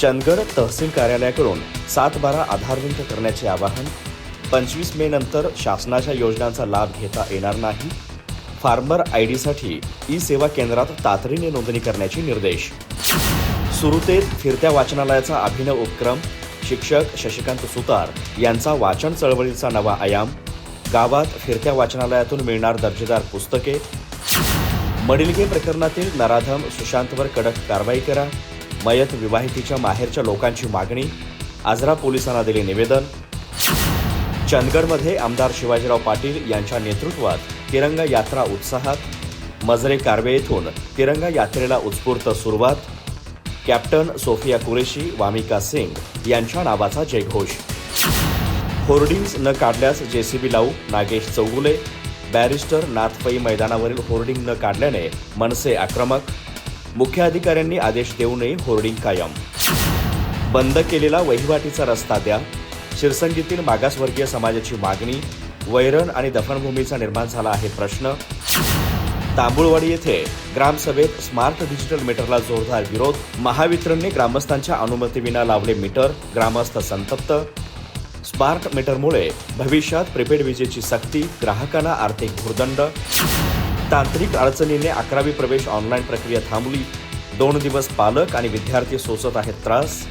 चंदगड तहसील कार्यालयाकडून सात बारा आधारवंत करण्याचे आवाहन पंचवीस मे नंतर शासनाच्या योजनांचा लाभ घेता येणार नाही. फार्मर आय डीसाठी ई सेवा केंद्रात तातडीने नोंदणी करण्याचे निर्देश. सुरुतेत फिरत्या वाचनालयाचा अभिनव उपक्रम शिक्षक शशिकांत सुतार यांचा वाचन चळवळीचा नवा आयाम गावात फिरत्या वाचनालयातून मिळणार दर्जेदार पुस्तके. मडिलगे प्रकरणातील नराधम सुशांतवर कडक कारवाई करा. मयत विवाहितीच्या माहेरच्या लोकांची मागणी आजरा पोलिसांना दिले निवेदन. चंदगडमध्ये आमदार शिवाजीराव पाटील यांच्या नेतृत्वात तिरंगा यात्रा उत्साहात मजरे कारवे येथून तिरंगा यात्रेला उत्स्फूर्त सुरुवात. कॅप्टन सोफिया कुरेशी वामिका सिंग यांच्या नावाचा जयघोष. होर्डिंग्ज न काढल्यास जेसीबी लावू नागेश चौगुले. बॅरिस्टर नाथपई मैदानावरील होर्डिंग न काढल्याने मनसे आक्रमक. मुख्य अधिकाऱ्यांनी आदेश देऊनही होर्डिंग कायम. बंद केलेला वहिवाटीचा रस्ता द्या. शिरसंगीतील मागासवर्गीय समाजाची मागणी वैरण आणि दफनभूमीचा निर्माण झाला आहे प्रश्न. तांबुळवाडी येथे ग्रामसभेत स्मार्ट डिजिटल मीटरला जोरदार विरोध महावितरणने ग्रामस्थांच्या अनुमतीविना लावले मीटर ग्रामस्थ संतप्त. स्मार्ट मीटरमुळे भविष्यात प्रिपेड विजेची सक्ती ग्राहकांना आर्थिक भूर्दंड. तांत्रिक अडचणीने अकरावी प्रवेश ऑनलाईन प्रक्रिया थांबली. दोन दिवस पालक आणि विद्यार्थी सोसत आहेत त्रास.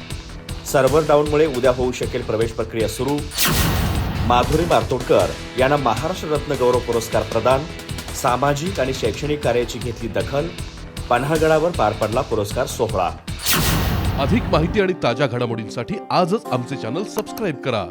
सर्व्हर डाऊनमुळे उद्या होऊ शकेल प्रवेश प्रक्रिया सुरू. माधुरी मारतोडकर यांना महाराष्ट्र रत्न गौरव पुरस्कार प्रदान. सामाजिक आणि शैक्षणिक कार्याची घेतली दखल. पन्हागडावर पार पडला पुरस्कार सोहळा. अधिक माहिती आणि ताज्या घडामोडींसाठी आजच आमचे चॅनल सबस्क्राईब करा.